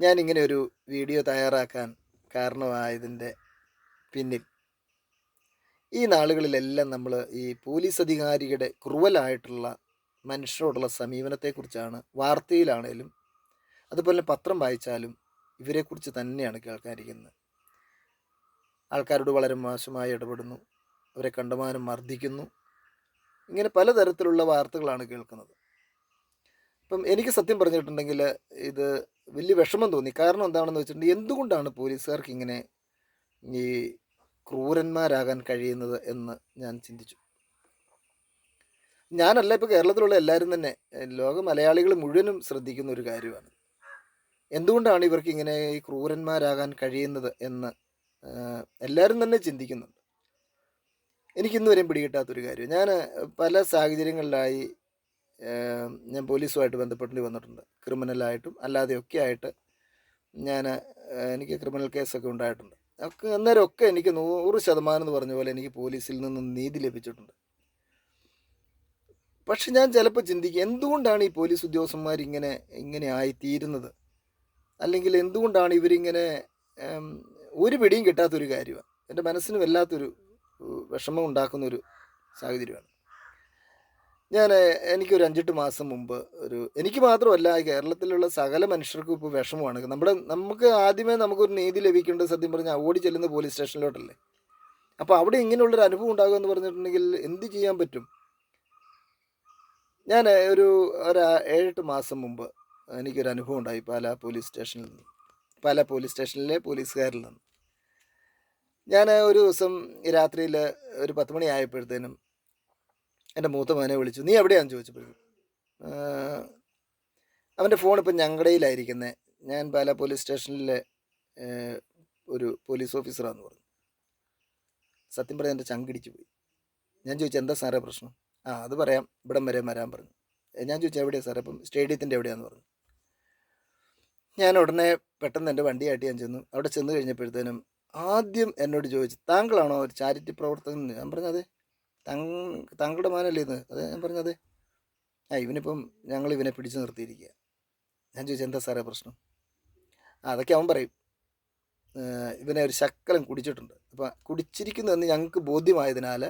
ഞാനിങ്ങനെ ഒരു വീഡിയോ തയ്യാറാക്കാൻ കാരണമായതിന്റെ പിന്നിൽ ഈ നാളുകളിലെല്ലാം നമ്മൾ ഈ പോലീസ് അധികാരിയുടെ ക്രൂവലായിട്ടുള്ള മനുഷ്യരോടുള്ള സമീപനത്തെക്കുറിച്ചാണ് വാർത്തയിലാണേലും അതുപോലെ പത്രം വായിച്ചാലും ഇവരെക്കുറിച്ച് തന്നെയാണ് കേൾക്കാനിരിക്കുന്നത്. ആൾക്കാരോട് വളരെ മോശമായി ഇടപെടുന്നു. അവരെ കണ്ടമാനം മർദ്ദിക്കുന്നു. ഇങ്ങനെ പലതരത്തിലുള്ള വാർത്തകളാണ് കേൾക്കുന്നത്. അപ്പം എനിക്ക് സത്യം പറഞ്ഞിട്ടുണ്ടെങ്കിൽ ഇത് വലിയ വിഷമം തോന്നി. കാരണം എന്താണെന്ന് വെച്ചിട്ടുണ്ടെങ്കിൽ എന്തുകൊണ്ടാണ് പോലീസുകാർക്ക് ഇങ്ങനെ ഈ ക്രൂരന്മാരാകാൻ കഴിയുന്നത് എന്ന് ഞാൻ ചിന്തിച്ചു. ഞാനല്ല ഇപ്പോൾ കേരളത്തിലുള്ള എല്ലാവരും തന്നെ ലോക മലയാളികൾ മുഴുവനും ശ്രദ്ധിക്കുന്ന ഒരു കാര്യമാണ്. എന്തുകൊണ്ടാണ് ഇവർക്ക് ഇങ്ങനെ ഈ ക്രൂരന്മാരാകാൻ കഴിയുന്നത് എന്ന് എല്ലാവരും തന്നെ ചിന്തിക്കുന്നുണ്ട്. എനിക്കിന്നുവരെയും പിടികിട്ടാത്തൊരു കാര്യം. ഞാൻ പല സാഹചര്യങ്ങളിലായി ഞാൻ പോലീസുമായിട്ട് ബന്ധപ്പെടേണ്ടി വന്നിട്ടുണ്ട്. ക്രിമിനലായിട്ടും അല്ലാതെയൊക്കെ ആയിട്ട് ഞാൻ എനിക്ക് ക്രിമിനൽ കേസൊക്കെ ഉണ്ടായിട്ടുണ്ട്. ഒക്കെ അന്നേരം ഒക്കെ എനിക്ക് നൂറ് ശതമാനം എന്ന് പറഞ്ഞ പോലെ എനിക്ക് പോലീസിൽ നിന്ന് നീതി ലഭിച്ചിട്ടുണ്ട്. പക്ഷെ ഞാൻ ചിലപ്പോൾ ചിന്തിക്കും എന്തുകൊണ്ടാണ് ഈ പോലീസ് ഉദ്യോഗസ്ഥന്മാർ ഇങ്ങനെ ഇങ്ങനെ ആയിത്തീരുന്നത്? അല്ലെങ്കിൽ എന്തുകൊണ്ടാണ് ഇവരിങ്ങനെ ഒരു പിടിയും കിട്ടാത്തൊരു കാര്യമാണ്? എന്റെ മനസ്സിന് വല്ലാത്തൊരു വിഷമം ഉണ്ടാക്കുന്നൊരു സാഹചര്യമാണ്. ഞാൻ എനിക്കൊരു അഞ്ചെട്ട് മാസം മുമ്പ് ഒരു എനിക്ക് മാത്രമല്ല കേരളത്തിലുള്ള സകല മനുഷ്യർക്കും ഇപ്പോൾ വിഷമമാണ്. നമ്മുടെ നമുക്ക് ആദ്യമേ നമുക്കൊരു നീതി ലഭിക്കേണ്ടത് സത്യം പറഞ്ഞാൽ ഓടി ചെല്ലുന്ന പോലീസ് സ്റ്റേഷനിലോട്ടല്ലേ അപ്പോൾ അവിടെ ഇങ്ങനെയുള്ളൊരു അനുഭവം ഉണ്ടാകുമെന്ന് പറഞ്ഞിട്ടുണ്ടെങ്കിൽ എന്ത് ചെയ്യാൻ പറ്റും? ഞാൻ ഒരു ഒരു ഏഴെട്ട് മാസം മുമ്പ് എനിക്കൊരു അനുഭവം ഉണ്ടായി പാലാ പോലീസ് സ്റ്റേഷനിൽ നിന്ന്. പാലാ പോലീസ് സ്റ്റേഷനിലെ പോലീസുകാരിൽ നിന്ന്. ഞാൻ ഒരു ദിവസം രാത്രിയിൽ ഒരു പത്ത് മണി ആയപ്പോഴത്തേനും എന്റെ മൂത്ത മോനെ വിളിച്ചു. നീ എവിടെയാണെന്ന് ചോദിച്ചപ്പോഴും അവന്റെ ഫോൺ ഇപ്പം ഞങ്ങളുടെയിലായിരിക്കുന്നത് ഞാൻ പാല പോലീസ് സ്റ്റേഷനിലെ ഒരു പോലീസ് ഓഫീസറാന്ന് പറഞ്ഞു. സത്യം പറഞ്ഞാൽ എന്റെ ചങ്കിടിച്ച് പോയി. ഞാൻ ചോദിച്ചു എന്താ സാറേ പ്രശ്നം? ആ അത് പറയാം. ഇവിടം വരെ വരാൻ പറഞ്ഞു. ഞാൻ ചോദിച്ചു എവിടെയാണ് സാറേ? അപ്പം സ്റ്റേഡിയത്തിന്റെ എവിടെയാന്ന് പറഞ്ഞു. ഞാൻ ഉടനെ പെട്ടെന്ന് എന്റെ വണ്ടിയായിട്ട് ഞാൻ ചെന്നു. അവിടെ ചെന്ന് കഴിഞ്ഞപ്പോഴത്തേനും ആദ്യം എന്നോട് ചോദിച്ചു താങ്കളാണോ ഒരു ചാരിറ്റി പ്രവർത്തകൻ? ഞാൻ പറഞ്ഞു അതെ. തങ് താങ്കളുടെ മാനല്ലേ ഇത് അതെ ഞാൻ പറഞ്ഞു അതെ ആ ഇവനിപ്പം ഞങ്ങൾ ഇവനെ പിടിച്ചു നിർത്തിയിരിക്കുക ഞാൻ ചോദിച്ചു എന്താ സാറേ പ്രശ്നം? അതൊക്കെ അവൻ പറയും. ഇവനെ ഒരു ശക്കലം കുടിച്ചിട്ടുണ്ട്. അപ്പം കുടിച്ചിരിക്കുന്നതെന്ന് ഞങ്ങൾക്ക് ബോധ്യമായതിനാൽ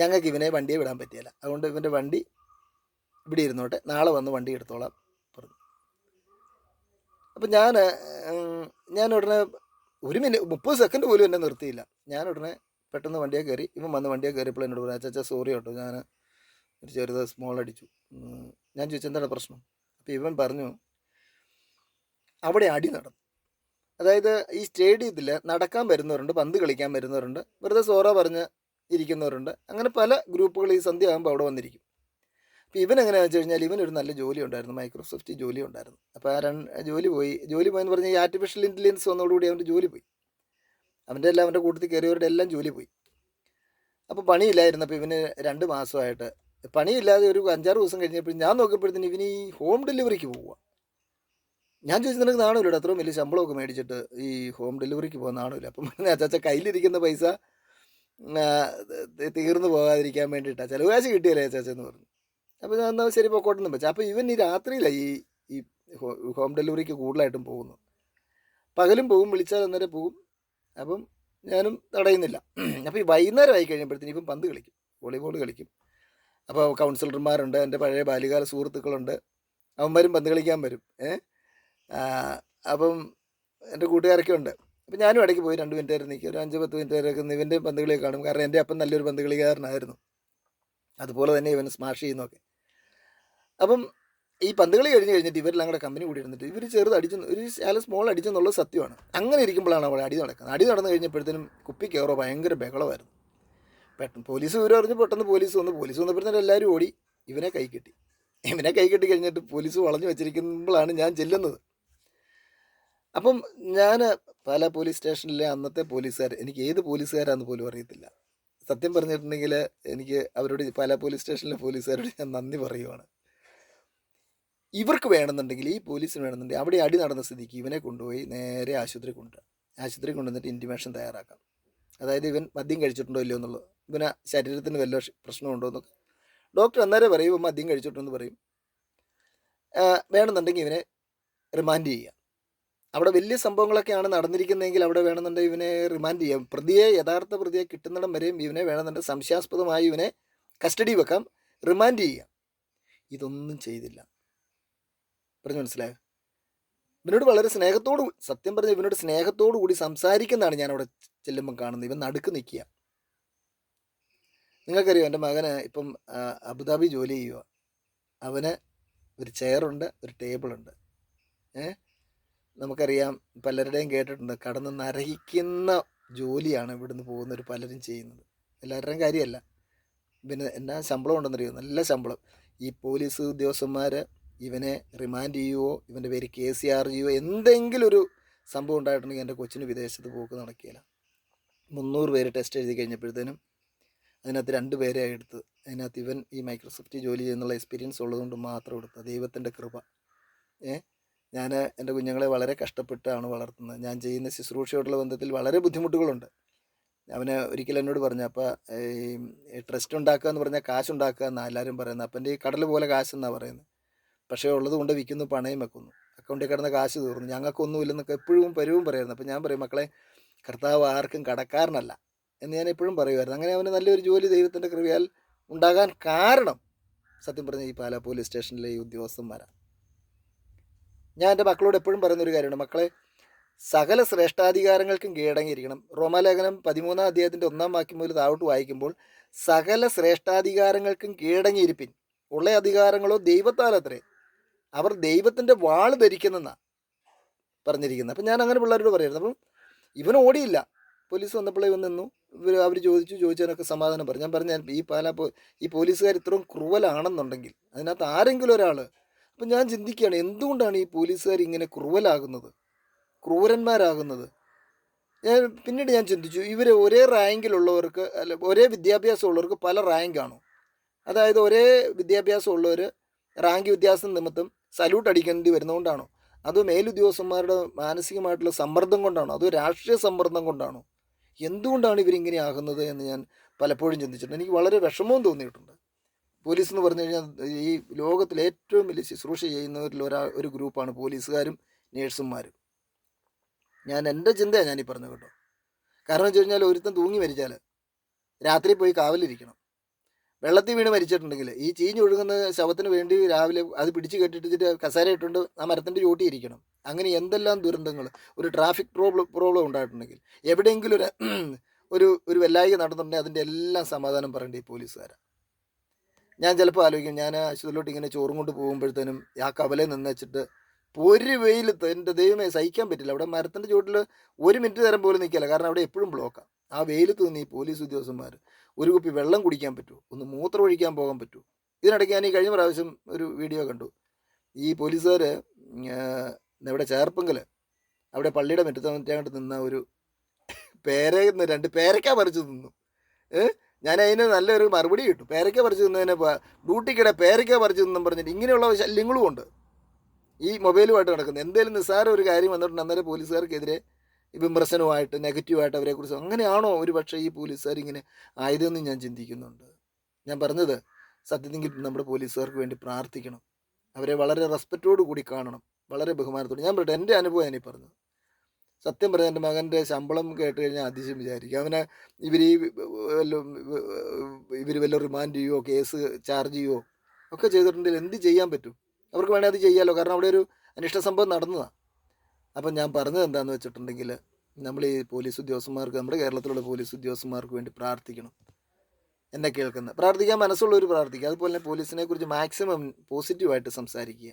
ഞങ്ങൾക്ക് ഇവനെ വണ്ടിയെ വിടാൻ പറ്റിയല്ല. അതുകൊണ്ട് ഇവന്റെ വണ്ടി ഇവിടെ ഇരുന്നോട്ടെ. നാളെ വന്ന് വണ്ടി എടുത്തോളാം. പറഞ്ഞു. അപ്പം ഞാൻ ഞാൻ ഉടനെ ഒരു മിനിറ്റ് മുപ്പത് സെക്കൻഡ് പോലും എന്നെ നിർത്തിയില്ല. ഞാൻ ഉടനെ പെട്ടെന്ന് വണ്ടിയെ കയറി ഇവൻ വന്ന് വണ്ടിയെ കയറിയപ്പോൾ എന്നോട് പറഞ്ഞു അച്ചാ സോറി കേട്ടോ ഞാൻ ഒരു ചെറുത് സ്മോൾ അടിച്ചു. ഞാൻ ചോദിച്ചു എന്താണ് പ്രശ്നം? അപ്പോൾ ഇവൻ പറഞ്ഞു അവിടെ അടി നടന്നു. അതായത് ഈ സ്റ്റേഡിയത്തിൽ നടക്കാൻ വരുന്നവരുണ്ട് പന്ത് കളിക്കാൻ വരുന്നവരുണ്ട് വെറുതെ സോറ പറഞ്ഞ് ഇരിക്കുന്നവരുണ്ട് അങ്ങനെ പല ഗ്രൂപ്പുകൾ ഈ സന്ധ്യ ആകുമ്പോൾ അവിടെ വന്നിരിക്കും. അപ്പോൾ ഇവൻ എങ്ങനെയാണെന്ന് വെച്ച് കഴിഞ്ഞാൽ ഇവനൊരു നല്ല ജോലി ഉണ്ടായിരുന്നു മൈക്രോസോഫ്റ്റ് ജോലി ഉണ്ടായിരുന്നു. അപ്പോൾ ആ രണ്ട് ജോലി പോയി. ജോലി പോയെന്ന് പറഞ്ഞാൽ ഈ ആർട്ടിഫിഷ്യൽ ഇന്റലിജൻസ് വന്നതോടുകൂടി അവന്റെ ജോലി പോയി. അവന്റെ എല്ലാം അവന്റെ കൂട്ടത്തിൽ കയറിയവരുടെ എല്ലാം ജോലി പോയി. അപ്പോൾ പണിയില്ലായിരുന്നപ്പോൾ ഇവന് രണ്ട് മാസമായിട്ട് പണിയില്ലാതെ ഒരു അഞ്ചാറ് ദിവസം കഴിഞ്ഞപ്പോൾ ഞാൻ നോക്കിയപ്പോഴത്തേന് ഇവന് ഈ ഹോം ഡെലിവറിക്ക് പോവുക ഞാൻ ചോദിച്ചു നിനക്ക് നാണമില്ല അത്രയും വലിയ ശമ്പളമൊക്കെ മേടിച്ചിട്ട് ഈ ഹോം ഡെലിവറിക്ക് പോകുന്ന നാണമില്ല. അപ്പം അച്ചാച്ച കയ്യിലിരിക്കുന്ന പൈസ തീർന്നു പോകാതിരിക്കാൻ വേണ്ടിയിട്ടാണ് ചിലവ് കാശ് കിട്ടിയല്ലേ അച്ചാച്ചെന്ന് പറഞ്ഞു. അപ്പോൾ ഞാൻ എന്നാൽ ശരി പൊക്കോട്ടെന്ന് വെച്ചാൽ അപ്പോൾ ഇവൻ ഈ രാത്രിയിലാണ് ഈ ഈ ഹോ- ഡെലിവറിക്ക് കൂടുതലായിട്ടും പോകുന്നു പകലും പോകും വിളിച്ചാൽ അന്നേരം പോകും. അപ്പം ഞാനും തടയുന്നില്ല. അപ്പോൾ ഈ വൈകുന്നേരം ആയി കഴിയുമ്പോഴത്തേനും ഇപ്പം പന്ത് കളിക്കും വോളിബോൾ കളിക്കും. അപ്പോൾ കൗൺസിലർമാരുണ്ട് എന്റെ പഴയ ബാല്യകാല സുഹൃത്തുക്കളുണ്ട്. അവന്മാരും പന്ത് കളിക്കാൻ വരും. ഏ? ആ, അപ്പം എന്റെ കൂട്ടുകാരൊക്കെ ഉണ്ട്. അപ്പം ഞാനും ഇടയ്ക്ക് പോയി രണ്ട് മിനിറ്റ് നേരം നിൽക്കും. ഒരു അഞ്ച് പത്ത് മിനിറ്റ് നിന്ന് ഇവന്റെ പന്ത് കളി കാണും. കാരണം എന്റെ അപ്പം നല്ലൊരു പന്ത് കളിക്കാരനായിരുന്നു. അതുപോലെ തന്നെ ഇവൻ സ്മാഷ് ചെയ്യുന്നൊക്കെ അപ്പം ഈ പന്തുകളി കഴിഞ്ഞ് കഴിഞ്ഞിട്ട് ഇവരെല്ലാം കൂടെ കമ്പനി കൂടി ഇരുന്നിട്ട് ഇവർ ചെറുത് അടിച്ചു ഒരു ശാല സ്മോൾ അടിച്ചെന്നുള്ളത് സത്യമാണ്. അങ്ങനെ ഇരിക്കുമ്പോഴാണ് അവിടെ അടി നടക്കുന്നത്. അടി നടന്നു കഴിഞ്ഞപ്പോഴത്തേനും കുപ്പി കയറോ ഭയങ്കര ബഹളമായിരുന്നു. പെട്ടെന്ന് പോലീസ് വിവരം അറിഞ്ഞ് പെട്ടെന്ന് പോലീസ് വന്നു. പോലീസ് വന്നപ്പോഴത്തേനും എല്ലാവരും ഓടി. ഇവനെ കൈ കെട്ടി. ഇവനെ കൈ കെട്ടി കഴിഞ്ഞിട്ട് പോലീസ് വളഞ്ഞു വെച്ചിരിക്കുമ്പോഴാണ് ഞാൻ ചെല്ലുന്നത്. അപ്പം ഞാൻ പല പോലീസ് സ്റ്റേഷനിലെ അന്നത്തെ പോലീസുകാർ എനിക്ക് ഏത് പോലീസുകാരാന്ന് പോലും അറിയത്തില്ല. സത്യം പറഞ്ഞിട്ടുണ്ടെങ്കിൽ എനിക്ക് അവരോട് പല പോലീസ് സ്റ്റേഷനിലെ പോലീസുകാരോട് ഞാൻ നന്ദി പറയുവാണ്. ഇവർക്ക് വേണമെന്നുണ്ടെങ്കിൽ ഈ പോലീസിന് വേണമെന്നുണ്ടെങ്കിൽ അവിടെ അടി നടന്ന സ്ഥിതിക്ക് ഇവനെ കൊണ്ടുപോയി നേരെ ആശുപത്രി കൊണ്ടുവരാം ആശുപത്രി കൊണ്ടുവന്നിട്ട് ഇന്റിമേഷൻ തയ്യാറാക്കാം. അതായത് ഇവൻ മദ്യം കഴിച്ചിട്ടുണ്ടോ ഇല്ലയോ എന്നുള്ളത്. ഇവന് ശരീരത്തിന് വല്ല പ്രശ്നമുണ്ടോ എന്നൊക്കെ. ഡോക്ടർ അന്നേരം പറയും ഇവൻ മദ്യം കഴിച്ചിട്ടുണ്ടെന്ന് പറയും. വേണമെന്നുണ്ടെങ്കിൽ ഇവനെ റിമാൻഡ് ചെയ്യാം. അവിടെ വലിയ സംഭവങ്ങളൊക്കെയാണ് നടന്നിരിക്കുന്നതെങ്കിൽ അവിടെ വേണമെന്നുണ്ടെങ്കിൽ ഇവനെ റിമാൻഡ് ചെയ്യാം. പ്രതിയെ യഥാർത്ഥ പ്രതിയെ കിട്ടുന്നിടം വരെയും ഇവനെ വേണമെന്നുണ്ടെങ്കിൽ സംശയാസ്പദമായി ഇവനെ കസ്റ്റഡി വെക്കാം റിമാൻഡ് ചെയ്യാം. ഇതൊന്നും ചെയ്തില്ല. പറഞ്ഞു മനസ്സിലായോ? ഇവനോട് വളരെ സ്നേഹത്തോട് സത്യം പറഞ്ഞ ഇവനോട് സ്നേഹത്തോടു കൂടി സംസാരിക്കുന്നതാണ് ഞാൻ അവിടെ ചെല്ലുമ്പോൾ കാണുന്നത്. ഇവൻ നടുക്ക് നിൽക്കുക. നിങ്ങൾക്കറിയോ എന്റെ മകന് ഇപ്പം അബുദാബി ജോലി ചെയ്യുക അവന് ഒരു ചെയറുണ്ട് ഒരു ടേബിളുണ്ട് ഏ? നമുക്കറിയാം പലരുടെയും കേട്ടിട്ടുണ്ട് കടന്ന് നരഹിക്കുന്ന ജോലിയാണ് ഇവിടുന്ന് പോകുന്നവർ പലരും ചെയ്യുന്നത്. എല്ലാവരുടെയും കാര്യമല്ല. പിന്നെ എന്നാ ശമ്പളം ഉണ്ടെന്നറിയോ? നല്ല ശമ്പളം. ഈ പോലീസ് ഉദ്യോഗസ്ഥന്മാർ ഇവനെ റിമാൻഡ് ചെയ്യുവോ ഇവന്റെ പേര് കെ സി ആർ ചെയ്യുവോ എന്തെങ്കിലും ഒരു സംഭവം ഉണ്ടായിട്ടുണ്ടെങ്കിൽ എന്റെ കൊച്ചിന് വിദേശത്ത് പോക്ക് നടക്കുകയില്ല മുന്നൂറ് പേര് ടെസ്റ്റ് എഴുതി കഴിഞ്ഞപ്പോഴത്തേനും അതിനകത്ത് രണ്ട് പേരെ എടുത്ത് അതിനകത്ത് ഇവൻ ഈ മൈക്രോസോഫ്റ്റ് ജോലി ചെയ്യുന്നുള്ള എക്സ്പീരിയൻസ് ഉള്ളതുകൊണ്ട് മാത്രം എടുത്ത. ദൈവത്തിന്റെ കൃപ. ഏ? ഞാൻ എന്റെ കുഞ്ഞുങ്ങളെ വളരെ കഷ്ടപ്പെട്ടാണ് വളർത്തുന്നത്. ഞാൻ ചെയ്യുന്ന ശുശ്രൂഷയോടുള്ള ബന്ധത്തിൽ വളരെ ബുദ്ധിമുട്ടുകളുണ്ട്. അവനെ ഒരിക്കലും എന്നോട് പറഞ്ഞു അപ്പോൾ ഈ ട്രസ്റ്റ് ഉണ്ടാക്കുക എന്ന് പറഞ്ഞാൽ കാശുണ്ടാക്കുക എന്നാണ് എല്ലാവരും പറയുന്നത്. അപ്പം എന്റെ ഈ കടൽ പോലെ കാശെന്നാണ് പറയുന്നത്. പക്ഷേ ഉള്ളത് കൊണ്ട് വിൽക്കുന്നു പണയം വെക്കുന്നു. അക്കൗണ്ടിൽ കിടന്ന കാശ് തീർന്നു. ഞങ്ങൾക്കൊന്നുമില്ലെന്നൊക്കെ എപ്പോഴും പരുവും പറയായിരുന്നു അപ്പോൾ ഞാൻ പറയും മക്കളെ കർത്താവ് ആർക്കും കടക്കാരനല്ല. എന്ന് ഞാൻ എപ്പോഴും പറയുമായിരുന്നു. അങ്ങനെ അവന് നല്ലൊരു ജോലി ദൈവത്തിന്റെ കൃപയാൽ ഉണ്ടാകാൻ കാരണം സത്യം പറഞ്ഞ ഈ പാലാ പോലീസ് സ്റ്റേഷനിലെ ഈ ഉദ്യോഗസ്ഥന്മാരാണ് ഞാൻ എന്റെ മക്കളോട് എപ്പോഴും പറയുന്ന ഒരു കാര്യമാണ് മക്കളെ സകല ശ്രേഷ്ഠാധികാരങ്ങൾക്കും കീഴടങ്ങിയിരിക്കണം. റോമാലേഖനം പതിമൂന്നാം അധ്യായത്തിന്റെ ഒന്നാം വാക്യം മുതൽ താഴോട്ട് വായിക്കുമ്പോൾ സകല ശ്രേഷ്ഠാധികാരങ്ങൾക്കും കീഴടങ്ങിയിരിപ്പിൻ. ഉള്ള അധികാരങ്ങളോ ദൈവത്താലത്രേ അവർ ദൈവത്തിന്റെ വാൾ ധരിക്കുന്നെന്നാണ് പറഞ്ഞിരിക്കുന്നത്. അപ്പം ഞാൻ അങ്ങനെ പിള്ളേരോട് പറയുന്നത് അപ്പം ഇവൻ ഓടിയില്ല. പോലീസ് വന്നപ്പോഴേ ഇവൻ നിന്നു. ഇവർ അവർ ചോദിച്ചു ചോദിച്ചതിനൊക്കെ സമാധാനം പറഞ്ഞു. ഞാൻ പറഞ്ഞു ഈ പാലാ ഈ പോലീസുകാർ ഇത്രയും ക്രൂവലാണെന്നുണ്ടെങ്കിൽ അതിനകത്ത് ആരെങ്കിലും ഒരാൾ അപ്പം ഞാൻ ചിന്തിക്കുകയാണ് എന്തുകൊണ്ടാണ് ഈ പോലീസുകാർ ഇങ്ങനെ ക്രൂവലാകുന്നത്? ക്രൂരന്മാരാകുന്നത്? ഞാൻ പിന്നീട് ഞാൻ ചിന്തിച്ചു ഇവർ ഒരേ റാങ്കിലുള്ളവർക്ക് അല്ല ഒരേ വിദ്യാഭ്യാസമുള്ളവർക്ക് പല റാങ്കാണോ? അതായത് ഒരേ വിദ്യാഭ്യാസമുള്ളവർ റാങ്ക് വ്യത്യാസം നിമിത്തം സല്യൂട്ട് അടിക്കേണ്ടി വരുന്നതുകൊണ്ടാണോ? അതോ മേലുദ്യോഗസ്ഥന്മാരുടെ മാനസികമായിട്ടുള്ള സമ്മർദ്ദം കൊണ്ടാണോ? അതോ രാഷ്ട്രീയ സമ്മർദ്ദം കൊണ്ടാണോ? എന്തുകൊണ്ടാണ് ഇവരിങ്ങനെ ആകുന്നത് എന്ന് ഞാൻ പലപ്പോഴും ചിന്തിച്ചിട്ടുണ്ട്. എനിക്ക് വളരെ വിഷമവും തോന്നിയിട്ടുണ്ട്. പോലീസ് എന്ന് പറഞ്ഞു കഴിഞ്ഞാൽ ഈ ലോകത്തിലെ ഏറ്റവും വലിയ ശുശ്രൂഷ ചെയ്യുന്നവരിൽ ഒരാ ഒരു ഗ്രൂപ്പാണ് പോലീസുകാരും നേഴ്സുമാരും. ഞാൻ എന്റെ ചിന്തയാണ് ഞാനീ പറഞ്ഞു കേട്ടോ. കാരണം വെച്ച് കഴിഞ്ഞാൽ ഒരുത്തൻ തൂങ്ങി മരിച്ചാൽ രാത്രി പോയി കാവലിരിക്കണം. വെള്ളത്തിൽ വീണ് മരിച്ചിട്ടുണ്ടെങ്കിൽ ഈ ചീഞ്ഞൊഴുകുന്ന ശവത്തിന് വേണ്ടി രാവിലെ അത് പിടിച്ച് കെട്ടിട്ടിട്ട് കസേര ഇട്ടുകൊണ്ട് ആ മരത്തിന്റെ ചോട്ടി ഇരിക്കണം. അങ്ങനെ എന്തെല്ലാം ദുരന്തങ്ങൾ ഒരു ട്രാഫിക് പ്രോബ്ലം പ്രോബ്ലം ഉണ്ടായിട്ടുണ്ടെങ്കിൽ എവിടെയെങ്കിലും ഒരു ഒരു ഒരു വെല്ലായിക നടന്നിട്ടുണ്ടെങ്കിൽ അതിന്റെ എല്ലാം സമാധാനം പറയേണ്ട ഈ പോലീസുകാരാണ് ഞാൻ ചിലപ്പോൾ ആലോചിക്കും ഞാൻ ആശുപത്രിയിലോട്ട് ഇങ്ങനെ ചോറും കൊണ്ട് പോകുമ്പോഴത്തേനും ആ കവലയിൽ നിന്ന് വെച്ചിട്ട് ഒരു വെയിലത്ത് എന്റെ ദൈവമേ സഹിക്കാൻ പറ്റില്ല. അവിടെ മരത്തിന്റെ ചുവട്ടിൽ ഒരു മിനിറ്റ് നേരം പോലും നിൽക്കില്ല കാരണം അവിടെ എപ്പോഴും ബ്ലോക്കാണ് ആ. വെയിലത്ത് നിന്ന് ഈ പോലീസ് ഉദ്യോഗസ്ഥന്മാർ ഒരു കുപ്പി വെള്ളം കുടിക്കാൻ പറ്റുമോ ഒന്ന് മൂത്രം ഒഴിക്കാൻ പോകാൻ പറ്റുമോ ഇതിനിടയ്ക്ക് ഞാൻ ഈ കഴിഞ്ഞ പ്രാവശ്യം ഒരു വീഡിയോ കണ്ടു. ഈ പോലീസുകാർ ഇവിടെ ചേർപ്പെങ്കിൽ അവിടെ പള്ളിയുടെ മുറ്റത്ത് മറ്റാണ്ട് നിന്ന ഒരു പേര രണ്ട് പേരയ്ക്ക പറിച്ച് നിന്നു ഞാൻ അതിന് നല്ലൊരു മറുപടി കിട്ടും. പേരയ്ക്ക പറിച്ച് നിന്നതിനെ ഡ്യൂട്ടിക്കിടെ പേരയ്ക്ക പറിച്ച് നിന്നും പറഞ്ഞിട്ട് ഇങ്ങനെയുള്ള ശല്യങ്ങളും ഉണ്ട് ഈ മൊബൈലുമായിട്ട് നടക്കുന്നത് എന്തെങ്കിലും നിസ്സാര ഒരു കാര്യം വന്നിട്ടുണ്ട് അന്നേരം പോലീസുകാർക്കെതിരെ വിമർശനവുമായിട്ട് നെഗറ്റീവായിട്ട് അവരെക്കുറിച്ച് അങ്ങനെയാണോ ഒരു പക്ഷേ ഈ പോലീസുകാർ ഇങ്ങനെ ആയതെന്ന് ഞാൻ ചിന്തിക്കുന്നുണ്ട്. ഞാൻ പറഞ്ഞത് സത്യത്തിൽ നമ്മുടെ പോലീസുകാർക്ക് വേണ്ടി പ്രാർത്ഥിക്കണം. അവരെ വളരെ റെസ്പെക്റ്റോട് കൂടി കാണണം. വളരെ ബഹുമാനത്തോടെ. ഞാൻ പറയട്ടെ എന്റെ അനുഭവം ഞാനീ പറഞ്ഞു സത്യം പറഞ്ഞാൽ എന്റെ മകന്റെ ശമ്പളം കേട്ട് കഴിഞ്ഞാൽ അതിശയം വിചാരിക്കും. അവനെ ഇവർ ഈ ഇവർ വല്ല റിമാൻഡ് ചെയ്യുമോ കേസ് ചാർജ് ചെയ്യുമോ ഒക്കെ ചെയ്തിട്ടുണ്ടെങ്കിൽ എന്ത് ചെയ്യാൻ പറ്റും? അവർക്ക് വേണേൽ അത് ചെയ്യാമല്ലോ കാരണം അവിടെ ഒരു അനിഷ്ട സംഭവം നടന്നതാണ് അപ്പം ഞാൻ പറഞ്ഞത് എന്താണെന്ന് വെച്ചിട്ടുണ്ടെങ്കിൽ നമ്മൾ ഈ പോലീസ് ഉദ്യോഗസ്ഥന്മാർക്ക് നമ്മുടെ കേരളത്തിലുള്ള പോലീസ് ഉദ്യോഗസ്ഥന്മാർക്ക് വേണ്ടി പ്രാർത്ഥിക്കണം. എന്നെ കേൾക്കുന്ന പ്രാർത്ഥിക്കാൻ മനസ്സുള്ളവർ പ്രാർത്ഥിക്കുക. അതുപോലെ തന്നെ പോലീസിനെ കുറിച്ച് മാക്സിമം പോസിറ്റീവായിട്ട് സംസാരിക്കുക.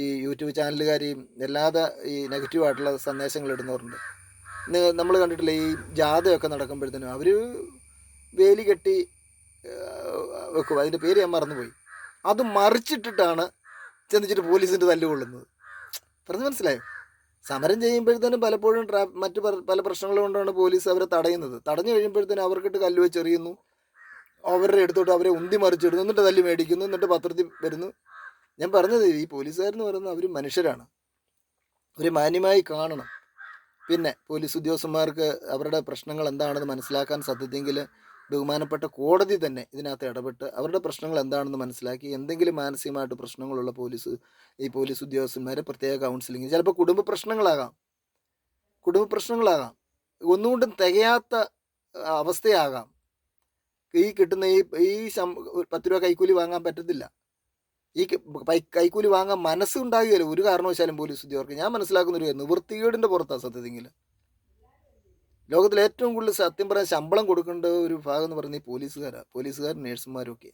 ഈ യൂട്യൂബ് ചാനലുകാരെയും അല്ലാതെ ഈ നെഗറ്റീവായിട്ടുള്ള സന്ദേശങ്ങൾ ഇടുന്നവരുണ്ട്. നമ്മൾ കണ്ടിട്ടില്ല ഈ ജാഥയൊക്കെ നടക്കുമ്പോഴത്തേനും അവർ വേലി കെട്ടി വെക്കും. അതിന്റെ പേര് ഞാൻ മറന്നുപോയി. അത് മറിച്ചിട്ടിട്ടാണ് ചെന്നിച്ചിട്ട് പോലീസിന്റെ തല്ലുകൊള്ളുന്നത് പറഞ്ഞ് മനസ്സിലായോ? സമരം ചെയ്യുമ്പോഴത്തേനും പലപ്പോഴും ട്രാ മറ്റു പല- പ്രശ്നങ്ങൾ കൊണ്ടാണ് പോലീസ് അവരെ തടയുന്നത്. തടഞ്ഞു കഴിയുമ്പോഴത്തേനും അവർക്കിട്ട് കല്ല് വെച്ചെറിയുന്നു. അവരുടെ എടുത്തോട്ട് അവരെ ഉന്തി മറിച്ചിടുന്നു. എന്നിട്ട് തല്ലി മേടിക്കുന്നു. എന്നിട്ട് പത്രത്തിൽ വരുന്നു. ഞാൻ പറഞ്ഞത് ഈ പോലീസുകാരെന്ന് പറയുന്നത് അവർ മനുഷ്യരാണ്. ഒരു മാന്യമായി കാണണം. പിന്നെ പോലീസ് ഉദ്യോഗസ്ഥന്മാർക്ക് അവരുടെ പ്രശ്നങ്ങൾ എന്താണെന്ന് മനസ്സിലാക്കാൻ സത്യത്തെങ്കിൽ ബഹുമാനപ്പെട്ട കോടതി തന്നെ ഇതിനകത്ത് ഇടപെട്ട് അവരുടെ പ്രശ്നങ്ങൾ എന്താണെന്ന് മനസ്സിലാക്കി എന്തെങ്കിലും മാനസികമായിട്ട് പ്രശ്നങ്ങളുള്ള പോലീസ് ഈ പോലീസ് ഉദ്യോഗസ്ഥന്മാരെ പ്രത്യേക കൗൺസിലിംഗ് ചിലപ്പോൾ കുടുംബ പ്രശ്നങ്ങളാകാം. കുടുംബ പ്രശ്നങ്ങളാകാം. ഒന്നുകൊണ്ടും തികയാത്ത അവസ്ഥയാകാം. ഈ കിട്ടുന്ന ഈ ഈ ശം പത്ത് രൂപ കൈക്കൂലി വാങ്ങാൻ പറ്റത്തില്ല. ഈ കൈക്കൂലി വാങ്ങാൻ മനസ്സുണ്ടാകുകയില്ല. ഒരു കാരണവശാലും പോലീസ് ഉദ്യോഗർക്ക് ഞാൻ മനസ്സിലാക്കുന്ന ഒരു നിവൃത്തികേടിന്റെ പുറത്താണ് സത്യത്തിൽ ലോകത്തിൽ ഏറ്റവും കൂടുതൽ സത്യം പറയാൻ ശമ്പളം കൊടുക്കേണ്ട ഒരു ഭാഗം എന്ന് പറയുന്നത് ഈ പോലീസുകാരാണ് പോലീസുകാരും നേഴ്സുമാരും ഒക്കെ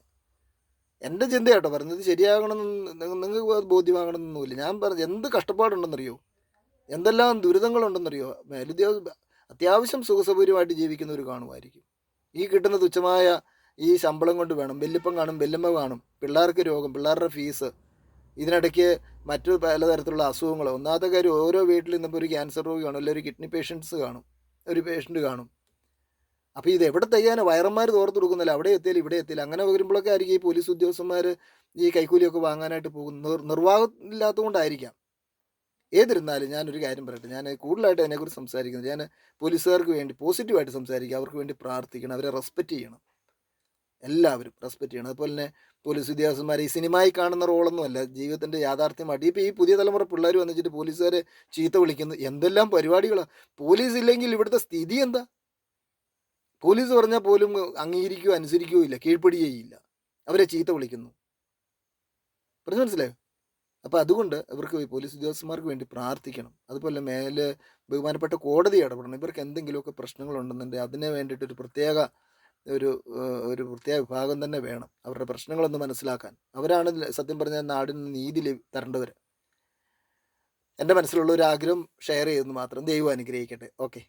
എന്റെ ചിന്ത കേട്ടോ പറഞ്ഞത് ശരിയാകണമെന്ന് നിങ്ങൾക്ക് അത് ബോധ്യമാകണമെന്നൊന്നുമില്ല. ഞാൻ പറഞ്ഞു എന്ത് കഷ്ടപ്പാടുണ്ടെന്നറിയോ? എന്തെല്ലാം ദുരിതങ്ങളുണ്ടെന്നറിയോ? മേലുദ്യോഗ അത്യാവശ്യം സുഖസൗകര്യമായിട്ട് ഒരു കാണുമായിരിക്കും. ഈ കിട്ടുന്ന തുച്ഛമായ ഈ ശമ്പളം കൊണ്ട് വേണം. വെല്ലുപ്പം കാണും വെല്ലുമ്പ കാണും. പിള്ളേർക്ക് രോഗം പിള്ളേരുടെ ഫീസ് ഇതിനിടയ്ക്ക് മറ്റു പലതരത്തിലുള്ള അസുഖങ്ങൾ ഒന്നാമത്തെ കാര്യം ഓരോ വീട്ടിൽ ഇന്നിപ്പോൾ ഒരു ക്യാൻസർ രോഗി കാണും അല്ലെങ്കിൽ ഒരു കിഡ്നി പേഷ്യൻസ് കാണും. ഒരു പേഷ്യന്റ് കാണും. അപ്പോൾ ഇത് എവിടെ തയ്യാൻ വയറന്മാർ തോർത്ത് കൊടുക്കുന്നില്ല. അവിടെ എത്തിയാലും ഇവിടെ എത്തിയില്ല അങ്ങനെ വരുമ്പോഴൊക്കെ ആയിരിക്കും ഈ പോലീസ് ഉദ്യോഗസ്ഥന്മാർ ഈ കൈക്കൂലിയൊക്കെ വാങ്ങാനായിട്ട് പോകും നിർ ഇല്ലാത്തതുകൊണ്ടായിരിക്കാം ഏതിരുന്നാലും ഞാനൊരു കാര്യം പറയട്ടെ. ഞാൻ കൂടുതലായിട്ട് അതിനെക്കുറിച്ച് സംസാരിക്കുന്നത് ഞാൻ പോലീസുകാർക്ക് വേണ്ടി പോസിറ്റീവായിട്ട് സംസാരിക്കുക. അവർക്ക് വേണ്ടി പ്രാർത്ഥിക്കണം. അവരെ റെസ്പെക്റ്റ് ചെയ്യണം. എല്ലാവരും റെസ്പെക്റ്റ് ചെയ്യണം. അതുപോലെ തന്നെ പോലീസ് ഉദ്യോഗസ്ഥന്മാർ ഈ സിനിമയിൽ കാണുന്ന റോളൊന്നും അല്ല. ജീവിതത്തിന്റെ യാഥാർത്ഥ്യമായിട്ട് ഇപ്പോൾ ഈ പുതിയ തലമുറ പിള്ളേർ വന്നിട്ട് പോലീസുകാരെ ചീത്ത വിളിക്കുന്നു. എന്തെല്ലാം പരിപാടികളാണ് പോലീസ് ഇല്ലെങ്കിൽ ഇവിടുത്തെ സ്ഥിതി എന്താ? പോലീസ് പറഞ്ഞാൽ പോലും അംഗീകരിക്കുകയോ അനുസരിക്കുകയോ ഇല്ല. കീഴ്പ്പെടുകയില്ല അവരെ ചീത്ത വിളിക്കുന്നു. പറഞ്ഞു മനസ്സിലായോ? അപ്പോൾ അതുകൊണ്ട് ഇവർക്ക് പോലീസ് ഉദ്യോഗസ്ഥന്മാർക്ക് വേണ്ടി പ്രാർത്ഥിക്കണം. അതുപോലെ മേലെ ബഹുമാനപ്പെട്ട കോടതി ഇടപെടണം. ഇവർക്ക് എന്തെങ്കിലുമൊക്കെ പ്രശ്നങ്ങളുണ്ടെന്നുണ്ടെങ്കിൽ അതിന് വേണ്ടിയിട്ടൊരു പ്രത്യേക ഒരു ഒരു പ്രത്യേക വിഭാഗം തന്നെ വേണം അവരുടെ പ്രശ്നങ്ങളൊന്ന് മനസ്സിലാക്കാൻ. അവരാണ് സത്യം പറഞ്ഞാൽ നാടിന് നീതി തരേണ്ടവർ എന്റെ മനസ്സിലുള്ള ഒരു ആഗ്രഹം ഷെയർ ചെയ്തെന്ന് മാത്രം ദൈവം അനുഗ്രഹിക്കട്ടെ. ഓക്കെ